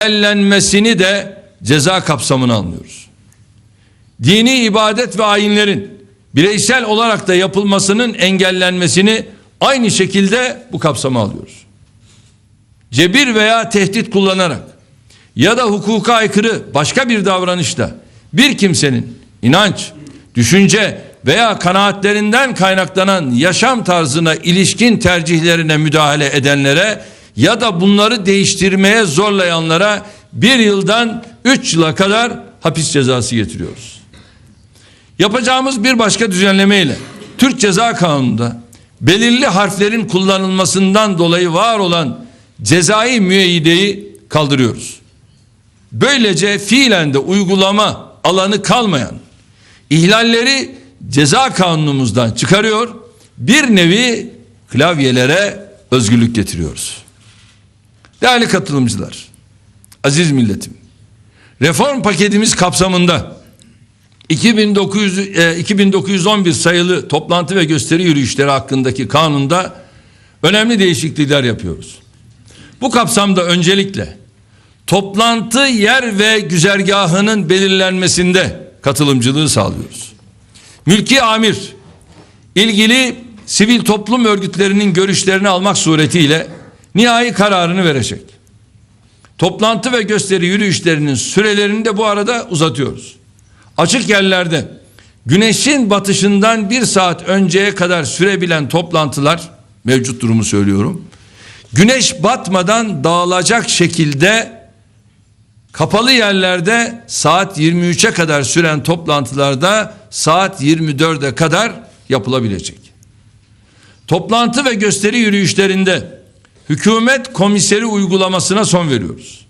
engellenmesini de ceza kapsamına almıyoruz. Dini ibadet ve ayinlerin bireysel olarak da yapılmasının engellenmesini aynı şekilde bu kapsama alıyoruz. Cebir veya tehdit kullanarak ya da hukuka aykırı başka bir davranışla bir kimsenin inanç, düşünce veya kanaatlerinden kaynaklanan yaşam tarzına ilişkin tercihlerine müdahale edenlere ya da bunları değiştirmeye zorlayanlara bir yıldan üç yıla kadar hapis cezası getiriyoruz. Yapacağımız bir başka düzenleme ile Türk Ceza Kanunu'nda belirli harflerin kullanılmasından dolayı var olan cezai müeyyideyi kaldırıyoruz. Böylece fiilen de uygulama alanı kalmayan ihlalleri ceza kanunumuzdan çıkarıyor. Bir nevi klavyelere özgürlük getiriyoruz. Değerli katılımcılar, aziz milletim, reform paketimiz kapsamında 2900, e, 2911 sayılı toplantı ve gösteri yürüyüşleri hakkındaki kanunda önemli değişiklikler yapıyoruz. Bu kapsamda öncelikle toplantı yer ve güzergahının belirlenmesinde katılımcılığı sağlıyoruz. Mülki amir ilgili sivil toplum örgütlerinin görüşlerini almak suretiyle nihai kararını verecek. Toplantı ve gösteri yürüyüşlerinin sürelerini de bu arada uzatıyoruz. Açık yerlerde güneşin batışından bir saat önceye kadar sürebilen toplantılar mevcut durumu söylüyorum. Güneş batmadan dağılacak şekilde kapalı yerlerde saat 23'e kadar süren toplantılarda saat 24'e kadar yapılabilecek. Toplantı ve gösteri yürüyüşlerinde hükümet komiseri uygulamasına son veriyoruz.